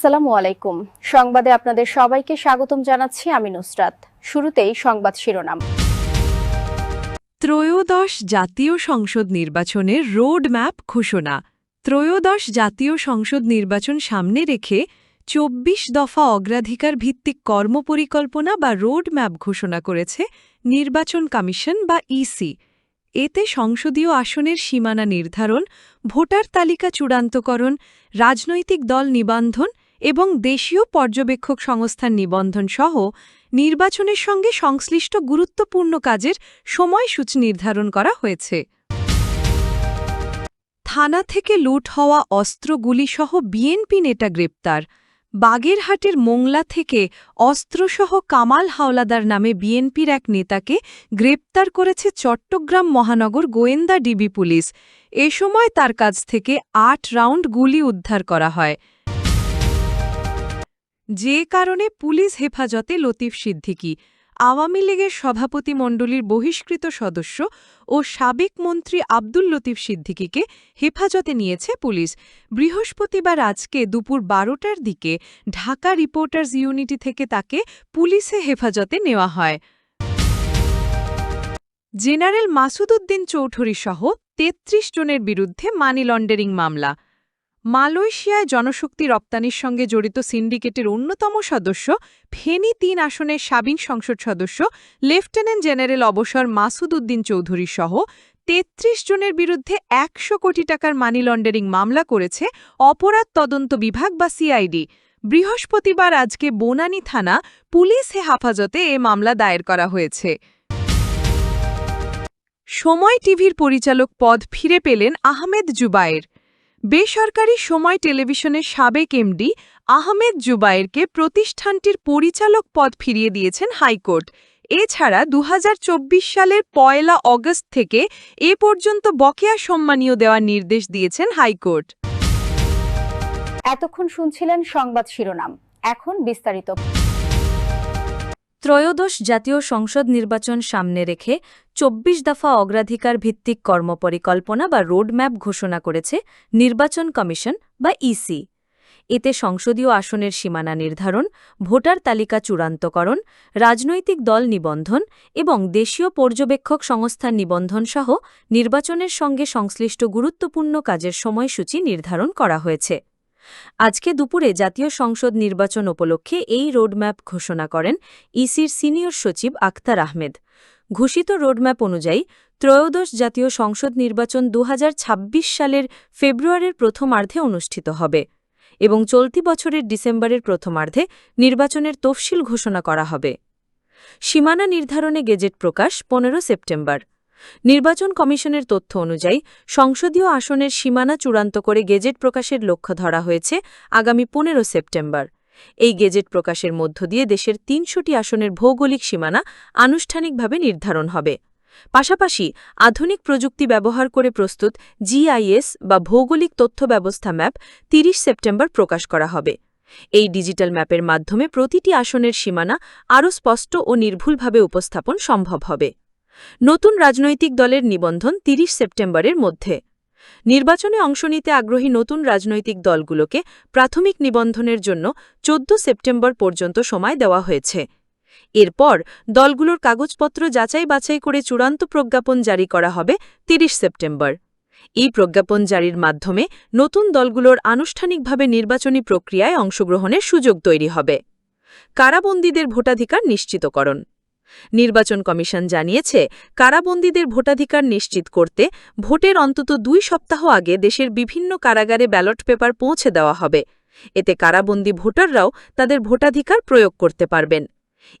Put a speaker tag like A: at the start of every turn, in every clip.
A: আসসালামু আলাইকুম। সংবাদে আপনাদের সবাইকে স্বাগতম জানাচ্ছি আমি নুসরাত। শুরুতেই সংবাদ শিরোনাম।
B: ত্রয়োদশ জাতীয় সংসদ নির্বাচনের রোড ম্যাপ ঘোষণা। ত্রয়োদশ জাতীয় সংসদ নির্বাচন সামনে রেখে চব্বিশ দফা অগ্রাধিকার ভিত্তিক কর্মপরিকল্পনা বা রোড ম্যাপ ঘোষণা করেছে নির্বাচন কমিশন বা ইসি। এতে সংসদীয় আসনের সীমানা নির্ধারণ, ভোটার তালিকা চূড়ান্তকরণ, রাজনৈতিক দল নিবন্ধন এবং দেশীয় পর্যবেক্ষক সংস্থার নিবন্ধন সহ নির্বাচনের সঙ্গে সংশ্লিষ্ট গুরুত্বপূর্ণ কাজের সময়সূচি নির্ধারণ করা হয়েছে। থানা থেকে লুট হওয়া অস্ত্রগুলিসহ বিএনপি নেতা গ্রেপ্তার। বাগেরহাটের মোংলা থেকে অস্ত্রসহ কামাল হাওলাদার নামে বিএনপির এক নেতাকে গ্রেপ্তার করেছে চট্টগ্রাম মহানগর গোয়েন্দা ডিবি পুলিশ। এ সময় তার কাছ থেকে আট রাউন্ড গুলি উদ্ধার করা হয়। যে কারণে পুলিশ হেফাজতে লতিফ সিদ্দিকী, আওয়ামী লীগের সভাপতিমণ্ডলীর বহিষ্কৃত সদস্য ও সাবেক মন্ত্রী আব্দুল লতিফ সিদ্দিকীকে হেফাজতে নিয়েছে পুলিশ। বৃহস্পতিবার আজকে দুপুর বারোটার দিকে ঢাকা রিপোর্টার্স ইউনিটি থেকে তাকে পুলিশে হেফাজতে নেওয়া হয়। জেনারেল মাসুদ উদ্দিন চৌধুরী সহ ৩৩ জনের বিরুদ্ধে মানি লন্ডারিং মামলা। মালয়েশিয়ায় জনশক্তি রপ্তানির সঙ্গে জড়িত সিন্ডিকেটের অন্যতম সদস্য, ফেনী তিন আসনের সাবিন সংসদ সদস্য, লেফটেন্যান্ট জেনারেল অবসর মাসুদ উদ্দিন চৌধুরী সহ ৩৩ জনের বিরুদ্ধে একশো কোটি টাকার মানি লন্ডারিং মামলা করেছে অপরাধ তদন্ত বিভাগ বা সিআইডি। বৃহস্পতিবার আজকে বোনানী থানা পুলিশ হেফাজতে এ মামলা দায়ের করা হয়েছে। সময় টিভির পরিচালক পদ ফিরে পেলেন আহমেদ জুবায়ের। বেসরকারি সময় টেলিভিশনের সাবেক এমডি আহমেদ জুবায়েরকে প্রতিষ্ঠানটির পরিচালক পদ ফিরিয়ে দিয়েছেন হাইকোর্ট। এছাড়া দু হাজার চব্বিশ সালের পয়লা অগস্ট থেকে এ পর্যন্ত বকেয়া সম্মানীয় দেওয়ার নির্দেশ দিয়েছেন হাইকোর্ট।
A: এতক্ষণ শুনছিলেন সংবাদ শিরোনাম। এখন বিস্তারিত।
C: ত্রয়োদশ জাতীয় সংসদ নির্বাচন সামনে রেখে চব্বিশ দফা অগ্রাধিকার ভিত্তিক কর্মপরিকল্পনা বা রোডম্যাপ ঘোষণা করেছে নির্বাচন কমিশন বা ইসি। এতে সংসদীয় আসনের সীমানা নির্ধারণ, ভোটার তালিকা চূড়ান্তকরণ, রাজনৈতিক দল নিবন্ধন এবং দেশীয় পর্যবেক্ষক সংস্থার নিবন্ধন সহ নির্বাচনের সঙ্গে সংশ্লিষ্ট গুরুত্বপূর্ণ কাজের সময়সূচি নির্ধারণ করা হয়েছে। আজকে দুপুরে জাতীয় সংসদ নির্বাচন উপলক্ষে এই রোডম্যাপ ঘোষণা করেন ইসির সিনিয়র সচিব আখতার আহমেদ। ঘোষিত রোডম্যাপ অনুযায়ী ত্রয়োদশ জাতীয় সংসদ নির্বাচন দু হাজার ছাব্বিশ সালের ফেব্রুয়ারির প্রথমার্ধে অনুষ্ঠিত হবে এবং চলতি বছরের ডিসেম্বরের প্রথমার্ধে নির্বাচনের তফসিল ঘোষণা করা হবে। সীমানা নির্ধারণে গেজেট প্রকাশ পনেরো সেপ্টেম্বর। নির্বাচন কমিশনের তথ্য অনুযায়ী, সংসদীয় আসনের সীমানা চূড়ান্ত করে গেজেট প্রকাশের লক্ষ্য ধরা হয়েছে আগামী পনেরো সেপ্টেম্বর। এই গেজেট প্রকাশের মধ্য দিয়ে দেশের তিনশোটি আসনের ভৌগোলিক সীমানা আনুষ্ঠানিকভাবে নির্ধারণ হবে। পাশাপাশি, আধুনিক প্রযুক্তি ব্যবহার করে প্রস্তুত জিআইএস বা ভৌগোলিক তথ্য ব্যবস্থা ম্যাপ ৩০ সেপ্টেম্বর প্রকাশ করা হবে। এই ডিজিটাল ম্যাপের মাধ্যমে প্রতিটি আসনের সীমানা আরও স্পষ্ট ও নির্ভুলভাবে উপস্থাপন সম্ভব হবে। নতুন রাজনৈতিক দলের নিবন্ধন ৩০ সেপ্টেম্বরের মধ্যে। নির্বাচনে অংশ নিতে আগ্রহী নতুন রাজনৈতিক দলগুলোকে প্রাথমিক নিবন্ধনের জন্য ১৪ সেপ্টেম্বর পর্যন্ত সময় দেওয়া হয়েছে। এরপর দলগুলোর কাগজপত্র যাচাই বাছাই করে চূড়ান্ত প্রজ্ঞাপন জারি করা হবে ৩০ সেপ্টেম্বর। এই প্রজ্ঞাপন জারির মাধ্যমে নতুন দলগুলোর আনুষ্ঠানিকভাবে নির্বাচনী প্রক্রিয়ায় অংশগ্রহণের সুযোগ তৈরি হবে। কারাবন্দীদের ভোটাধিকার নিশ্চিতকরণ। নির্বাচন কমিশন জানিয়েছে, কারাবন্দীদের ভোটাধিকার নিশ্চিত করতে ভোটের অন্তত দুই সপ্তাহ আগে দেশের বিভিন্ন কারাগারে ব্যালট পেপার পৌঁছে দেওয়া হবে। এতে কারাবন্দী ভোটাররাও তাদের ভোটাধিকার প্রয়োগ করতে পারবেন।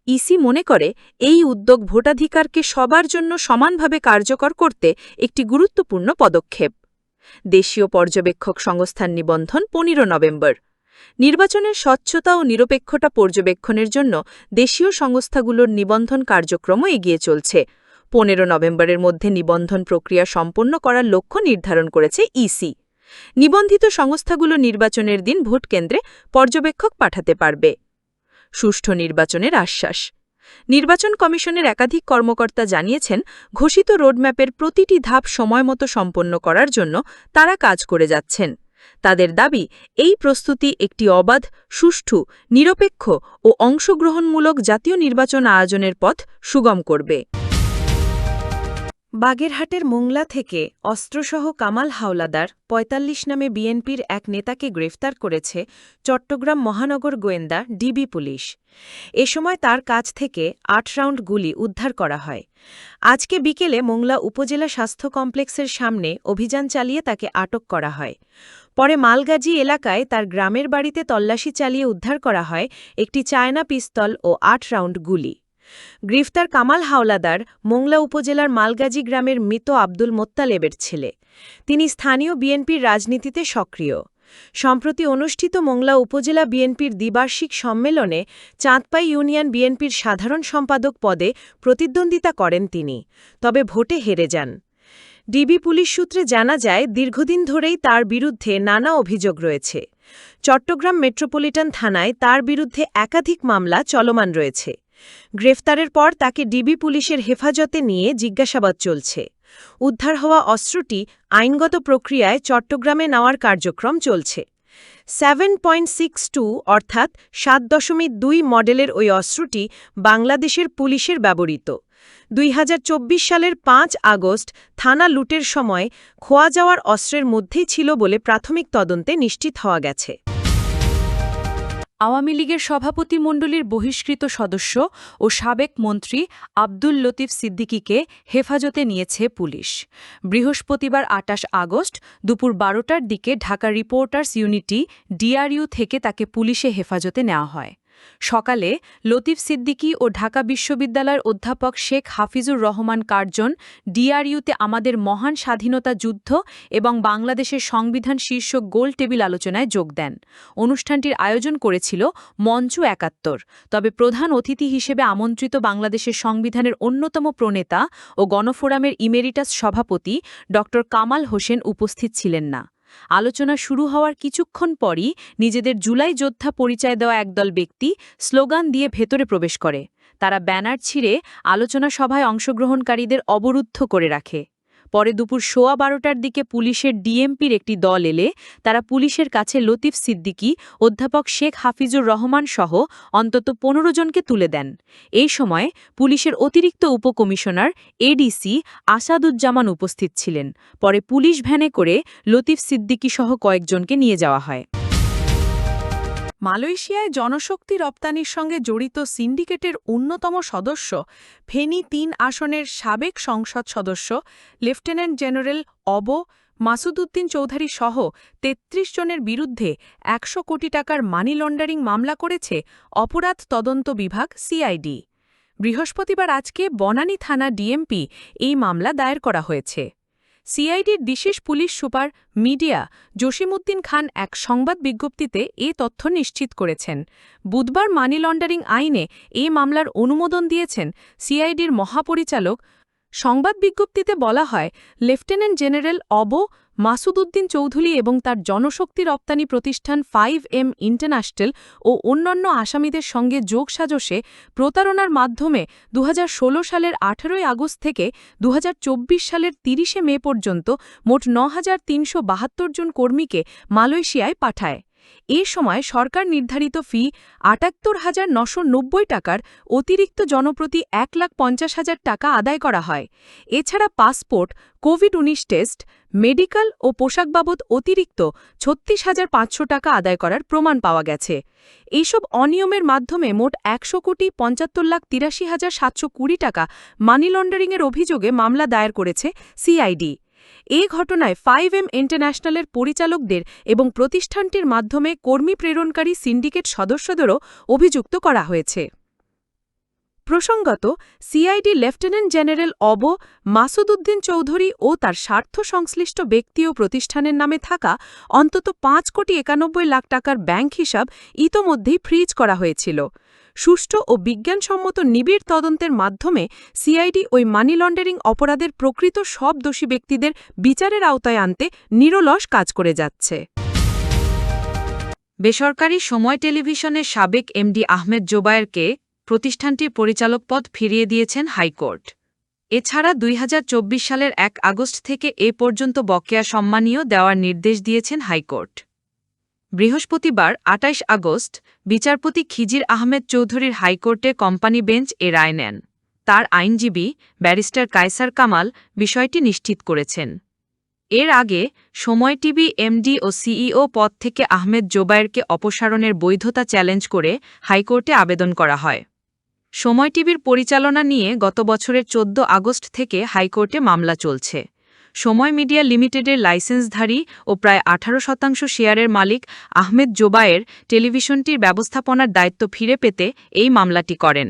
C: ইসি মনে করে, এই উদ্যোগ ভোটাধিকারকে সবার জন্য সমানভাবে কার্যকর করতে একটি গুরুত্বপূর্ণ পদক্ষেপ। দেশীয় পর্যবেক্ষক সংস্থার নিবন্ধন পনেরো নভেম্বর। নির্বাচনের স্বচ্ছতা ও নিরপেক্ষতা পর্যবেক্ষণের জন্য দেশীয় সংস্থাগুলোর নিবন্ধন কার্যক্রমও এগিয়ে চলছে। পনেরো নভেম্বরের মধ্যে নিবন্ধন প্রক্রিয়া সম্পন্ন করার লক্ষ্য নির্ধারণ করেছে ইসি। নিবন্ধিত সংস্থাগুলো নির্বাচনের দিন ভোট কেন্দ্রে পর্যবেক্ষক পাঠাতে পারবে। সুষ্ঠু নির্বাচনের আশ্বাস। নির্বাচন কমিশনের একাধিক কর্মকর্তা জানিয়েছেন, ঘোষিত রোডম্যাপের প্রতিটি ধাপ সময়মতো সম্পন্ন করার জন্য তারা কাজ করে যাচ্ছেন। তাদের দাবি, এই প্রস্তুতি একটি অবাধ, সুষ্ঠু, নিরপেক্ষ ও অংশগ্রহণমূলক জাতীয় নির্বাচন আয়োজনের পথ সুগম করবে। বাগেরহাটের মোংলা থেকে অস্ত্রসহ কামাল হাওলাদার ৪৫ নামে বিএনপির এক নেতাকে গ্রেফতার করেছে চট্টগ্রাম মহানগর গোয়েন্দা ডিবি পুলিশ। এ সময় তার কাছ থেকে আট রাউন্ড গুলি উদ্ধার করা হয়। আজকে বিকেলে মোংলা উপজেলা স্বাস্থ্য কমপ্লেক্সের সামনে অভিযান চালিয়ে তাকে আটক করা হয়। পরে মালগাজী এলাকায় তার গ্রামের বাড়িতে তল্লাশি চালিয়ে উদ্ধার করা হয় একটি চায়না পিস্তল ও আট রাউন্ড গুলি। গ্রেফতার কামাল হাওলাদার মোংলা উপজেলার মালগাজী গ্রামের মৃত আব্দুল মোত্তালেবের ছেলে। তিনি স্থানীয় বিএনপির রাজনীতিতে সক্রিয়। সম্প্রতি অনুষ্ঠিত মোংলা উপজেলা বিএনপির দ্বিবার্ষিক সম্মেলনে চাঁদপাই ইউনিয়ন বিএনপির সাধারণ সম্পাদক পদে প্রতিদ্বন্দ্বিতা করেন তিনি, তবে ভোটে হেরে যান। ডিবি পুলিশ সূত্রে জানা যায়, দীর্ঘদিন ধরেই তার বিরুদ্ধে নানা অভিযোগ রয়েছে। চট্টগ্রাম মেট্রোপলিটন থানায় তার বিরুদ্ধে একাধিক মামলা চলমান রয়েছে। গ্রেফতারের পর তাকে ডিবি পুলিশের হেফাজতে নিয়ে জিজ্ঞাসাবাদ চলছে। উদ্ধার হওয়া অস্ত্রটি আইনগত প্রক্রিয়ায় চট্টগ্রামে নেওয়ার কার্যক্রম চলছে। সেভেন পয়েন্ট সিক্স টু অর্থাৎ সাত দশমিক দুই মডেলের ওই অস্ত্রটি বাংলাদেশের পুলিশের ব্যবহৃত। দুই হাজার চব্বিশ সালের পাঁচ আগস্ট থানা লুটের সময় খোয়া যাওয়ার অস্ত্রের মধ্যেই ছিল বলে প্রাথমিক তদন্তে নিশ্চিত হওয়া গেছে। আওয়ামী লীগের সভাপতিমণ্ডলীর বহিষ্কৃত সদস্য ও সাবেক মন্ত্রী আব্দুল লতিফ সিদ্দিকীকে হেফাজতে নিয়েছে পুলিশ। বৃহস্পতিবার আটাশ আগস্ট দুপুর বারোটার দিকে ঢাকা রিপোর্টার্স ইউনিটি ডিআরইউ থেকে তাকে পুলিশে হেফাজতে নেওয়া হয়। সকালে লতিফ সিদ্দিকী ও ঢাকা বিশ্ববিদ্যালয়ের অধ্যাপক শেখ হাফিজুর রহমান কার্জন ডিআরইউতে আমাদের মহান স্বাধীনতা যুদ্ধ এবং বাংলাদেশের সংবিধান শীর্ষক গোল টেবিল আলোচনায় যোগ দেন। অনুষ্ঠানটির আয়োজন করেছিল মঞ্চ একাত্তর। তবে প্রধান অতিথি হিসেবে আমন্ত্রিত বাংলাদেশের সংবিধানের অন্যতম প্রণেতা ও গণফোরামের ইমেরিটাস সভাপতি ড কামাল হোসেন উপস্থিত ছিলেন না। আলোচনা শুরু হওয়ার কিছুক্ষণ পরই নিজেদের জুলাই যোদ্ধা পরিচয় দেওয়া একদল ব্যক্তি স্লোগান দিয়ে ভেতরে প্রবেশ করে। তারা ব্যানার ছিঁড়ে আলোচনা সভায় অংশগ্রহণকারীদের অবরুদ্ধ করে রাখে। পরে দুপুর সোয়া বারোটার দিকে পুলিশের ডিএমপির একটি দল এলে তারা পুলিশের কাছে লতিফ সিদ্দিকী, অধ্যাপক শেখ হাফিজুর রহমান সহ অন্তত পনেরো জনকে তুলে দেন। এই সময় পুলিশের অতিরিক্ত উপকমিশনার এডিসি আসাদুজ্জামান উপস্থিত ছিলেন। পরে পুলিশ ভ্যানে করে লতিফ সিদ্দিকী সহ কয়েকজনকে নিয়ে যাওয়া হয়।
B: মালয়েশিয়ায় জনশক্তি রপ্তানির সঙ্গে জড়িত সিন্ডিকেটের অন্যতম সদস্য, ফেনী তিন আসনের সাবেক সংসদ সদস্য, লেফটেন্যান্ট জেনারেল অব মাসুদউদ্দিন চৌধুরী সহ ৩৩ জনের বিরুদ্ধে একশো কোটি টাকার মানি লন্ডারিং মামলা করেছে অপরাধ তদন্ত বিভাগ সিআইডি। বৃহস্পতিবার আজকে বনানী থানা ডিএমপি এই মামলা দায়ের করা হয়েছে। সিআইডির বিশেষ police super media Jashimuddin Khan এক সংবাদ বিজ্ঞপ্তিতে এ তথ্য নিশ্চিত করেছেন। বুধবার মানি লন্ডারিং আইনে এ মামলার অনুমোদন দিয়েছেন সিআইডির মহাপরিচালক সংবাদ বিজ্ঞপ্তিতে বলা হয়, লেফটেন্যান্ট জেনারেল অব মাসুদউদ্দিন চৌধুরী এবং তার জনশক্তি রপ্তানি প্রতিষ্ঠান ফাইভ এম ইন্টারন্যাশনাল ও অন্যান্য আসামিদের সঙ্গে যোগসাজশে প্রতারণার মাধ্যমে দুহাজার ষোলো সালের আঠারোই আগস্ট থেকে দুহাজার চব্বিশ সালের তিরিশে মে পর্যন্ত মোট ন জন কর্মীকে মালয়েশিয়ায় পাঠায়। এ সময় সরকার নির্ধারিত ফি আটাত্তর হাজার নশো টাকার অতিরিক্ত জনপ্রতি এক লাখ পঞ্চাশ হাজার টাকা আদায় করা হয়। এছাড়া পাসপোর্ট, কোভিড উনিশ টেস্ট, মেডিকেল ও পোশাক বাবদ অতিরিক্ত ছত্রিশ হাজার পাঁচশো টাকা আদায় করার প্রমাণ পাওয়া গেছে। এইসব অনিয়মের মাধ্যমে মোট একশো কোটি পঞ্চাত্তর লাখ তিরাশি হাজার সাতশো কুড়ি টাকা মানি লন্ডারিংয়ের অভিযোগে মামলা দায়ের করেছে সিআইডি। এ ঘটনায় ফাইভ এম ইন্টারন্যাশনালের পরিচালকদের এবং প্রতিষ্ঠানটির মাধ্যমে কর্মী প্রেরণকারী সিন্ডিকেট সদস্যদেরও অভিযুক্ত করা হয়েছে। প্রসঙ্গত, সিআইডি লেফটেন্যান্ট জেনারেল অব মাসুদউদ্দিন চৌধুরী ও তার স্বার্থ সংশ্লিষ্ট ব্যক্তি ও প্রতিষ্ঠানের নামে থাকা অন্তত পাঁচ কোটি একানব্বই লাখ টাকার ব্যাংক হিসাব ইতোমধ্যেই ফ্রিজ করা হয়েছিল। সুষ্ঠু ও বিজ্ঞানসম্মত নিবিড় তদন্তের মাধ্যমে সিআইডি ওই মানি লন্ডারিং অপরাধের প্রকৃত সব দোষী ব্যক্তিদের বিচারের আওতায় আনতে নিরলস কাজ করে যাচ্ছে। বেসরকারি সময় টেলিভিশনের সাবেক এমডি আহমেদ জোবায়েরকে প্রতিষ্ঠানটির পরিচালক পদ ফিরিয়ে দিয়েছেন হাইকোর্ট।
C: এছাড়া দুই হাজার চব্বিশ সালের এক আগস্ট থেকে এ পর্যন্ত বকেয়া সম্মানীয় দেওয়ার নির্দেশ দিয়েছেন হাইকোর্ট। বৃহস্পতিবার ২৮ আগস্ট, বিচারপতি খিজির আহমেদ চৌধুরীর হাইকোর্টে কোম্পানি বেঞ্চ এ রায় নেন। তার আইনজীবী, ব্যারিস্টার কায়সার কামাল, বিষয়টি নিশ্চিত করেছেন। এর আগে, সময় টিভি, এমডি ও সিইও পদ থেকে আহমেদ জোবায়েরকে অপসারণের বৈধতা চ্যালেঞ্জ করে হাইকোর্টে আবেদন করা হয়। সময় টিভির পরিচালনা নিয়ে গত বছরের ১৪ আগস্ট থেকে হাইকোর্টে মামলা চলছে। সময় মিডিয়া লিমিটেডের লাইসেন্সধারী ও প্রায় আঠারো শতাংশ শেয়ারের মালিক আহমেদ জোবায়ের টেলিভিশনটির ব্যবস্থাপনার দায়িত্ব ফিরে পেতে এই মামলাটি করেন।